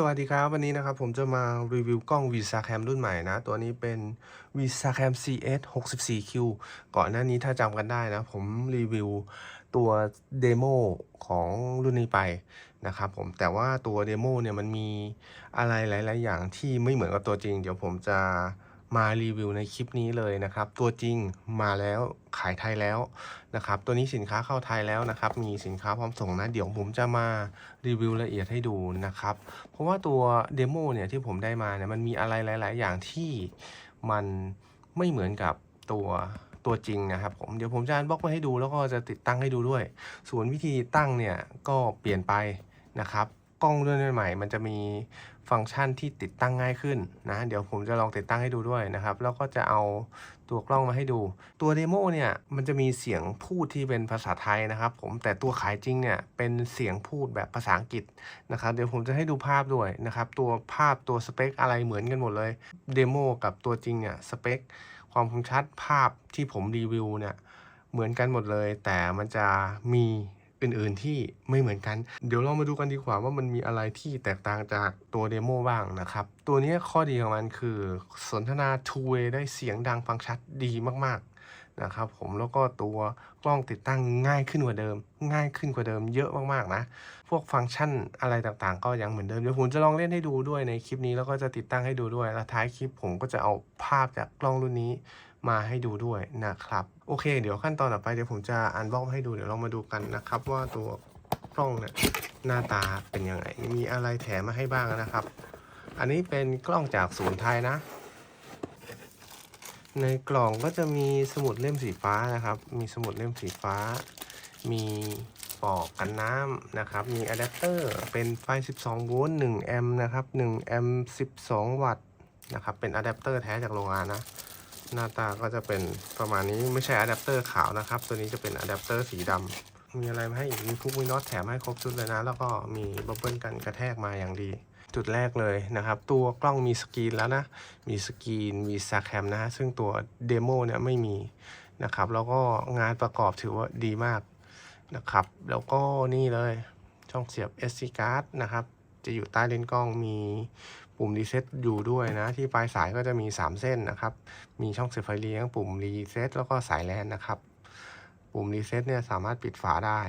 สวัสดีครับ วันนี้นะครับผมจะมารีวิวกล้อง Visa Cam รุ่นใหม่นะ ตัวนี้เป็น Visa Cam CS 64Q ก่อนหน้านี้ถ้าจำกันได้นะ ผมรีวิวตัวเดโมของรุ่นนี้ไปนะครับผมแต่ว่าตัวเดโมเนี่ยมันมีอะไรหลาย ๆ อย่างที่ไม่เหมือนกับตัวจริง เดี๋ยวผมจะ มารีวิวในคลิปนี้เลยนะครับ ตัวจริงมาแล้วขายไทยแล้วนะครับ ตัวนี้สินค้าเข้าไทยแล้วนะครับ มีสินค้าพร้อมส่งนะ เดี๋ยวผมจะมารีวิวละเอียดให้ดูนะครับ เพราะว่าตัวเดโมเนี่ยที่ผมได้มาเนี่ยมันมีอะไรหลาย ๆ อย่างที่มันไม่เหมือนกับตัวตัวจริงนะครับผมเดี๋ยวผมจะอันบล็อกมาให้ดูแล้วก็จะติดตั้งให้ดูด้วย ส่วนวิธีตั้งเนี่ยก็เปลี่ยนไปนะครับกล้องรุ่นใหม่ มันจะมี ฟังก์ชันที่ติดตั้งง่ายขึ้นนะ เดี๋ยวผมจะลองติดตั้งให้ดูด้วยนะครับ แล้วก็จะเอาตัวกล้องมาให้ดู ตัวเดโมเนี่ยมันจะมีเสียงพูดที่เป็นภาษาไทยนะครับ ผมแต่ตัวขายจริงเนี่ยเป็นเสียงพูดแบบภาษาอังกฤษนะครับ เดี๋ยวผมจะให้ดูภาพด้วยนะครับ ตัวภาพตัวสเปคอะไรเหมือนกันหมดเลยเดโมกับตัวจริงเนี่ยสเปคความคมชัดภาพที่ผมรีวิวเนี่ยเหมือนกันหมดเลย แต่มันจะมี อื่นๆที่ไม่เหมือนกัน เดี๋ยวเรามาดูกันดีกว่าว่ามันมีอะไรที่แตกต่างจากตัวเดโมบ้างนะครับ ตัวนี้ข้อดีของมันคือสนทนา two way ได้เสียงดังฟังชัดดีมากๆ นะครับ ผมแล้วก็ตัวกล้องติดตั้งง่ายขึ้นกว่าเดิม ง่ายขึ้นกว่าเดิมเยอะมากๆนะ พวกฟังก์ชันอะไรต่างๆ ก็ยังเหมือนเดิมเดี๋ยวผมจะลองเล่นให้ดูด้วยในคลิปนี้แล้วก็จะติดตั้งให้ดูด้วย แล้วท้ายคลิปผมก็จะเอาภาพจากกล้องรุ่นนี้มาให้ดูด้วยนะครับ โอเค เดี๋ยวขั้นตอนต่อไปเดี๋ยวผมจะอันบ็อกให้ดูเดี๋ยวเรามาดูกันนะครับว่าตัวกล้องเนี่ยหน้าตาเป็นยังไงมีอะไรแถมมาให้บ้างนะครับ อันนี้เป็นกล้องจากศูนย์ไทยนะ ในกล่องก็จะมีสมุดเล่มสีฟ้านะครับ มีสมุดเล่มสีฟ้า มีปลอกกันน้ำนะครับ มีอะแดปเตอร์เป็นไฟ 12 โวลต์ 1 แอมป์นะครับ 1 แอมป์ 12 วัตต์นะครับ เป็นอะแดปเตอร์แท้จากโรงงานนะ หน้าตาก็จะเป็นประมาณนี้ไม่ใช่อะแดปเตอร์ขาวนะครับ ตัวนี้จะเป็นอะแดปเตอร์สีดำมีอะไรมาให้อีกมีพุกมีน็อตแถมให้ครบชุดเลยนะ แล้วก็มีบับเบิ้ลกันกระแทกมาอย่างดี จุดแรกเลยนะครับ ตัวกล้องมีสกรีนแล้วนะ มีสกรีน มีซาแคมนะฮะซึ่งตัวเดโมเนี่ยไม่มีนะครับ แล้วก็งานประกอบถือว่าดีมากนะครับ แล้วก็นี่เลยช่องเสียบ SD card นะครับ จะอยู่ใต้เลนส์กล้องมีปุ่มรีเซ็ตอยู่ด้วยนะ ที่ปลายสายก็จะมี 3 เส้นนะครับ มีช่องเสียบไฟเลี้ยงปุ่มรีเซ็ตแล้วก็สายแลนนะครับ ปุ่มรีเซ็ตเนี่ยสามารถปิดฝาได้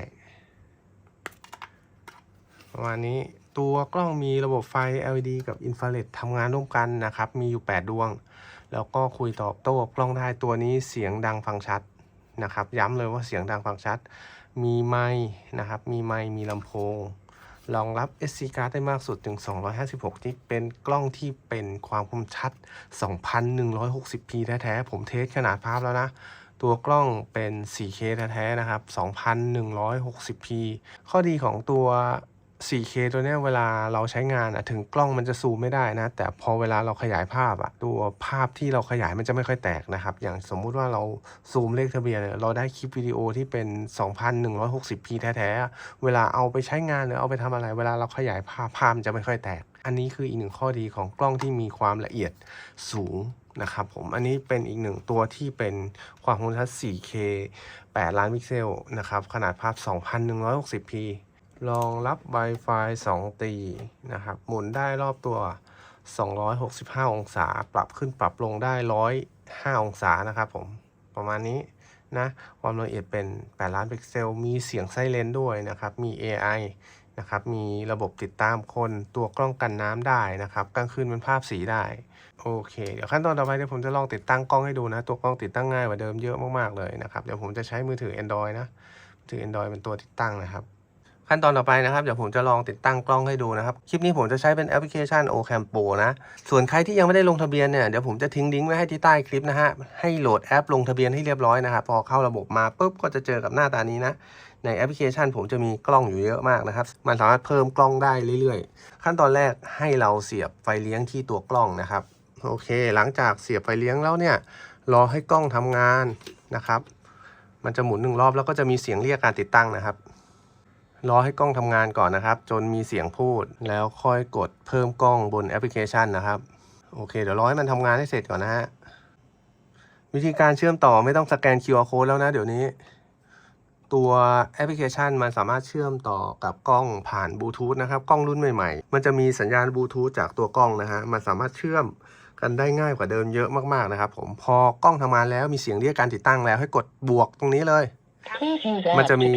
ประมาณนี้ ตัวกล้องมีระบบไฟ LED กับอินฟราเรดทำงานร่วมกันนะครับ มีอยู่ 8 ดวง แล้วก็คุยตอบโต้กับกล้องได้ตัวนี้เสียงดังฟังชัดนะครับ ย้ำเลยว่าเสียงดังฟังชัด มีไมค์นะครับ มีไมค์มีลำโพง รองรับ SD card ได้มากสุดถึง 256จิกเป็นกล้องที่เป็นความคมชัด 2160p แท้ๆ ผมเทสขนาดภาพแล้วนะตัวกล้องเป็น 4K แท้ๆ นะครับ 2160p ข้อดีของตัว 4K ตัวนี้เวลาเราใช้งานอะถึงกล้องมันจะซูมไม่ได้นะ แต่พอเวลาเราขยายภาพอะตัวภาพที่เราขยายมันจะไม่ค่อยแตกนะครับ อย่างสมมุติว่าเราซูมเลขทะเบียนเบียเราได้คลิปวิดีโอที่เป็น 2160p แท้ๆ เวลาเอาไปใช้งานหรือเอาไปทำอะไร เวลาเราขยายภาพภาพมันจะไม่ค่อยแตก อันนี้คืออีกหนึ่งข้อดีของกล้องที่มีความละเอียดสูงนะครับผมอันนี้เป็นอีกหนึ่งตัวที่เป็นความคมชัด 4K 8 ล้านพิกเซลนะครับขนาดภาพ 2160p รองรับ Wi-Fi 2 ตีนะครับ หมุนได้รอบตัว 265 องศา ปรับขึ้นปรับลงได้ 105 องศานะครับผม ประมาณนี้นะ ความละเอียดเป็น 8 ล้านพิกเซล มีเสียงไซเรนด้วยนะครับ มี AI นะครับ มีระบบติดตามคน ตัวกล้องกันน้ำได้นะครับ กลางคืนเป็นภาพสีได้ โอเค เดี๋ยวขั้นตอนต่อไปเดี๋ยวผมจะลองติดตั้งกล้องให้ดูนะ ตัวกล้องติดตั้งง่ายกว่าเดิมเยอะมากๆเลยนะครับ เดี๋ยวผมจะใช้มือถือ Android นะ มือถือ Android เป็นตัวติดตั้งนะครับ ขั้นตอนต่อไปนะครับเดี๋ยวผมจะลองติดตั้งกล้องให้ดูนะครับ คลิปนี้ผมจะใช้เป็นแอปพลิเคชัน Ocam Pro นะ ส่วนใครที่ยังไม่ได้ลงทะเบียนเนี่ยเดี๋ยวผมจะทิ้งลิงก์ไว้ให้ที่ใต้คลิปนะฮะให้โหลดแอปลงทะเบียนให้เรียบร้อยนะครับพอเข้าระบบมาปุ๊บก็จะเจอกับหน้าตานี้นะในแอปพลิเคชันผมจะมีกล้องอยู่เยอะมากนะครับ มันสามารถเพิ่มกล้องได้เรื่อยๆ ขั้นตอนแรกให้เราเสียบไฟเลี้ยงที่ตัวกล้องนะครับ โอเค หลังจากเสียบไฟเลี้ยงแล้วเนี่ย รอให้กล้องทำงานนะครับ มันจะหมุนหนึ่งรอบแล้วก็จะมีเสียงเรียกการติดตั้งนะครับ รอให้กล้องทำงานก่อนนะครับ จนมีเสียงพูดแล้วค่อยกดเพิ่มกล้องบนแอปพลิเคชันนะครับ โอเค เดี๋ยวรอให้มันทำงานให้เสร็จก่อนนะฮะ วิธีการเชื่อมต่อไม่ต้องสแกน QR code แล้วนะเดี๋ยวนี้ ตัวแอปพลิเคชันมันสามารถเชื่อมต่อกับกล้องผ่านบลูทูธนะครับ กล้องรุ่นใหม่ๆ มันจะมีสัญญาณบลูทูธจากตัวกล้องนะฮะ มันสามารถเชื่อมกันได้ง่ายกว่าเดิมเยอะมากๆนะครับ ผม พอกล้องทำงานแล้วมีเสียงเรียกการติดตั้งแล้วให้กดบวกตรงนี้เลย มันจะมี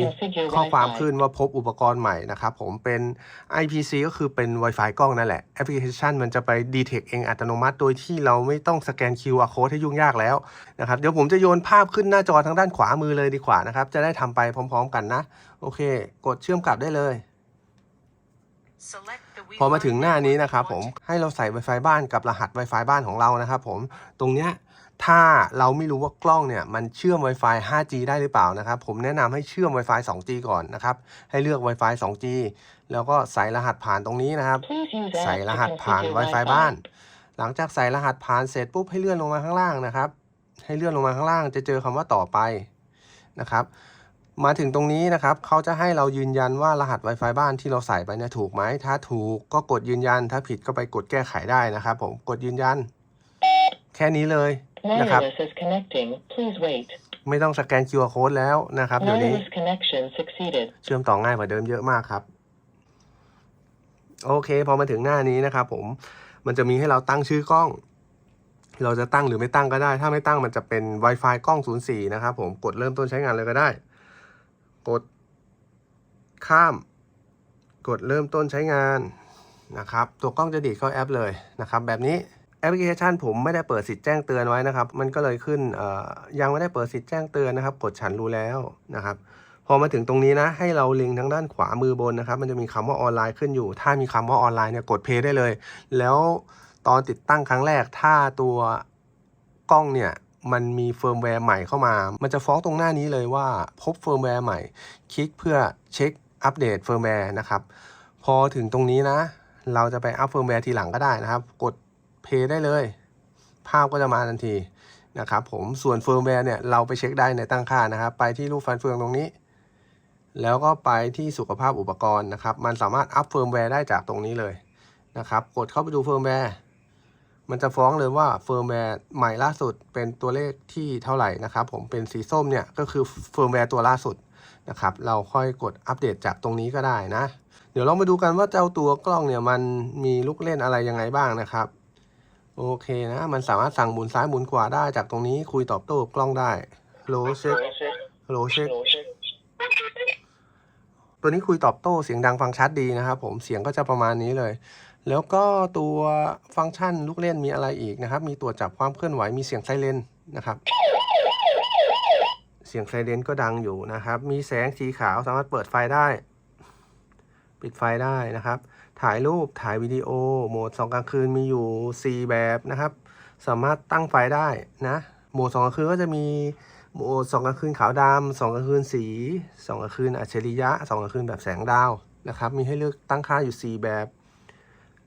ข้อความขึ้นว่าพบอุปกรณ์ใหม่นะครับผมเป็น IPC ก็คือเป็น Wi-Fi กล้องนั่นแหละ แอปพลิเคชันมันจะไป detect เองอัตโนมัติ โดยที่เราไม่ต้องสแกน QR code ให้ยุ่งยากแล้วนะครับ เดี๋ยวผมจะโยนภาพขึ้นหน้าจอทางด้านขวามือเลยดีกว่านะครับ จะได้ทำไปพร้อม ๆ กันนะ โอเค กดเชื่อมกลับได้เลย พอมาถึงหน้านี้นะครับผมให้เราใส่ Wi-Fi บ้านกับรหัส Wi-Fi บ้านของเรานะครับผมตรงเนี้ย ถ้าเราไม่รู้ว่ากล้องเนี่ยมันเชื่อม Wi-Fi 5G ได้หรือเปล่านะครับ ผมแนะนำให้เชื่อม Wi-Fi 2G ก่อนนะครับ ให้เลือก Wi-Fi 2G แล้วก็ใส่รหัสผ่านตรงนี้นะครับ ใส่รหัสผ่าน Wi-Fi บ้าน หลังจากใส่รหัสผ่านเสร็จปุ๊บให้เลื่อนลงมาข้างล่างนะครับ ให้เลื่อนลงมาข้างล่างจะเจอคำว่าต่อไปนะครับมาถึงตรงนี้นะครับ เขาจะให้เรายืนยันว่ารหัส Wi-Fi บ้านที่เราใส่ไปเนี่ยถูกไหม ถ้าถูกก็กดยืนยัน ถ้าผิดก็ไปกดแก้ไขได้นะครับผม กดยืนยัน แค่นี้เลย นะครับ Wireless is connecting. Please wait. ไม่ต้องสแกน QR code แล้วนะครับเดี๋ยวนี้ Wireless connection succeeded. เชื่อมต่อง่ายกว่าเดิมเยอะมากครับ โอเค พอมาถึงหน้านี้นะครับผมมันจะมีให้เราตั้งชื่อกล้อง เราจะตั้งหรือไม่ตั้งก็ได้ ถ้าไม่ตั้งมันจะเป็น Wi-Fi กล้อง 04 นะครับผมกดเริ่มต้นใช้งานเลยก็ได้ กดข้าม กดเริ่มต้นใช้งานนะครับ ตัวกล้องจะดีดเข้าแอปเลยนะครับ แบบนี้ แอปพลิเคชันผมไม่ได้เปิดสิทธิ์แจ้งเตือนไว้นะครับ มันก็เลยขึ้นยังไม่ได้เปิดสิทธิ์แจ้งเตือนนะครับ กดฉันรู้แล้วนะครับ พอมาถึงตรงนี้นะ ให้เราล็งทางด้านขวามือบนนะครับ มันจะมีคำว่าออนไลน์ขึ้นอยู่ ถ้ามีคำว่าออนไลน์เนี่ยกดเพย์ได้เลย แล้วตอนติดตั้งครั้งแรก ถ้าตัวกล้องเนี่ยมันมีเฟิร์มแวร์ใหม่เข้ามา มันจะฟ้องตรงหน้านี้เลยว่า พบเฟิร์มแวร์ใหม่ คลิกเพื่อเช็คอัปเดตเฟิร์มแวร์นะครับ พอถึงตรงนี้นะ เราจะไปอัปเฟิร์มแวร์ทีหลังก็ได้นะครับ กด ได้เลย ภาพก็จะมาทันทีนะครับผมส่วนเฟิร์มแวร์เนี่ยเราไปเช็คได้ในตั้งค่านะครับไปที่รูปฟันเฟืองตรงนี้ แล้วก็ไปที่สุขภาพอุปกรณ์นะครับ มันสามารถอัปเฟิร์มแวร์ได้จากตรงนี้เลยนะครับกดเข้าไปดูเฟิร์มแวร์มันจะฟ้องเลยว่าเฟิร์มแวร์ใหม่ล่าสุดเป็นตัวเลขที่เท่าไหร่นะครับ ผมเป็นสีส้มเนี่ยก็คือเฟิร์มแวร์ตัวล่าสุดนะครับเราค่อยกดอัปเดตจากตรงนี้ก็ได้นะ เดี๋ยวเรามาดูกันว่าเจ้าตัวกล้องเนี่ยมันมีลูกเล่นอะไรยังไงบ้างนะครับ โอเคนะ มันสามารถสั่งหมุนซ้ายหมุนขวาได้จากตรงนี้คุยตอบโต้กกล้องได้โลเช็คโลเช็คตัวนี้คุยตอบโต้เสียงดังฟังชัดดีนะครับผมเสียงก็จะประมาณนี้เลย แล้วก็ตัวฟังก์ชันลูกเล่นมีอะไรอีกนะครับ มีตรวจับความเคลื่อนไหวมีเสียงไซเรนนะครับ เสียงไซเรนก็ดังอยู่นะครับ มีแสงสีขาวสามารถเปิดไฟได้ ปิดไฟได้นะครับ ถ่ายรูปถ่ายวิดีโอ โหมดสองกลางคืนมีอยู่ 4 แบบนะครับ สามารถตั้งไฟได้นะ โหมดสองกลางคืนก็จะมีโหมดสองกลางคืนขาวดำสองกลางคืนสีสองกลางคืนอัจฉริยะสองกลางคืนแบบแสงดาวนะครับ มีให้เลือกตั้งค่าอยู่ 4 แบบ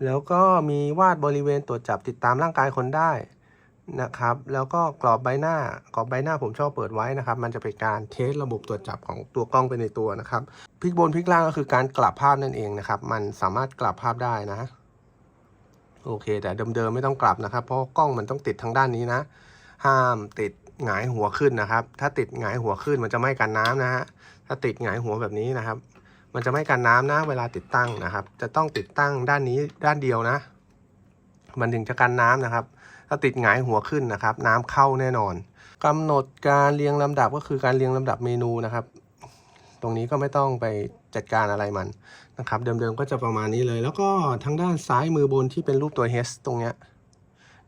แล้วก็มีวาดบริเวณตรวจจับติดตามร่างกายคนได้ นะครับ แล้วก็กรอบใบหน้ากรอบใบหน้าผมชอบเปิดไว้นะครับ มันจะเป็นการเทสระบบตรวจจับของตัวกล้องไปในตัวนะครับพลิกบนพลิกล่างก็คือการกลับภาพนั่นเองนะครับ มันสามารถกลับภาพได้นะ โอเค แต่เดิมๆไม่ต้องกลับนะครับ เพราะกล้องมันต้องติดทางด้านนี้นะ ห้ามติดหงายหัวขึ้นนะครับ ถ้าติดหงายหัวขึ้นมันจะไม่กันน้ำนะฮะถ้าติดหงายหัวแบบนี้นะครับ มันจะไม่กันน้ำนะ เวลาติดตั้งนะครับ จะต้องติดตั้งด้านนี้ด้านเดียวนะ มันถึงจะกันน้ำนะครับ ถ้าติดหงายหัวขึ้นนะครับ น้ำเข้าแน่นอนกำหนดการเรียงลำดับก็คือการเรียงลำดับเมนูนะครับ ตรงนี้ก็ไม่ต้องไปจัดการอะไรมันนะครับ เดิมๆก็จะประมาณนี้เลย แล้วก็ทางด้านซ้ายมือบนที่เป็นรูปตัว H ตรงเนี้ย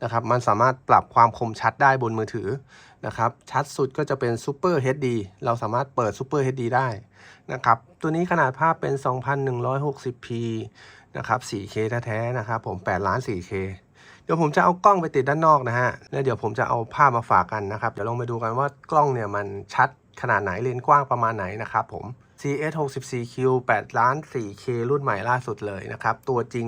นะครับ มันสามารถปรับความคมชัดได้บนมือถือนะครับ ชัดสุดก็จะเป็น Super HD เราสามารถเปิด Super HD ได้นะครับ ตัวนี้ขนาดภาพเป็น 2160p นะครับ 4K แท้ๆนะครับ ผม 8 ล้าน 4K เดี๋ยวผมจะเอากล้องไปติดด้านนอกนะฮะแล้วเดี๋ยวผมจะเอาภาพมาฝากกันนะครับ เดี๋ยวลองไปดูกันว่ากล้องเนี่ยมันชัดขนาดไหนเลนส์กว้างประมาณไหนนะครับผม CS 64Q 8ล้าน 4K รุ่นใหม่ล่าสุดเลยนะครับ ตัวจริง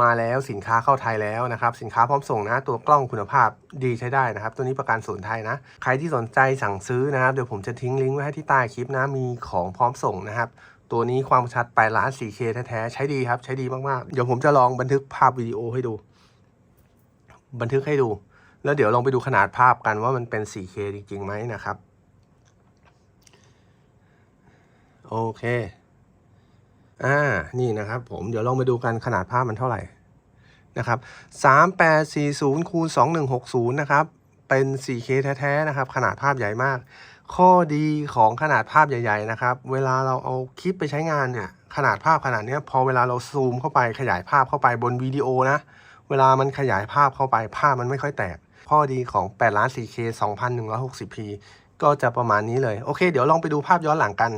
มาแล้วสินค้าเข้าไทยแล้วนะครับ สินค้าพร้อมส่งนะตัวกล้องคุณภาพดีใช้ได้นะครับ ตัวนี้ประกันศูนย์ไทยนะ ใครที่สนใจสั่งซื้อนะครับ เดี๋ยวผมจะทิ้งลิงก์ไว้ให้ที่ใต้คลิปนะ มีของพร้อมส่งนะครับ ตัวนี้ความชัด8ล้าน 4K แท้ๆ ใช้ดีครับ ใช้ดีมากๆ เดี๋ยวผมจะลองบันทึกภาพวิดีโอให้ดู บันทึกให้ดู แล้วเดี๋ยวลองไปดูขนาดภาพกันว่ามันเป็น 4K จริงๆไหมนะครับ โอเค อ่า นี่นะครับผม เดี๋ยวลองไปดูกันขนาดภาพมันเท่าไหร่นะครับ 3840คูณ2160 นะครับ เป็น 4K แท้ๆ นะครับ ขนาดภาพใหญ่มาก ข้อดีของขนาดภาพใหญ่ๆ นะครับ เวลาเราเอาคลิปไปใช้งานเนี่ย ขนาดภาพขนาดเนี้ยพอเวลาเราซูมเข้าไปขยายภาพเข้าไปบนวิดีโอนะ เวลามันขยายภาพเข้าไปภาพมันไม่ค่อยแตก ข้อดีของ8ล้าน 4K 2160p ก็จะประมาณนี้เลย โอเค เดี๋ยวลองไปดูภาพย้อนหลังกัน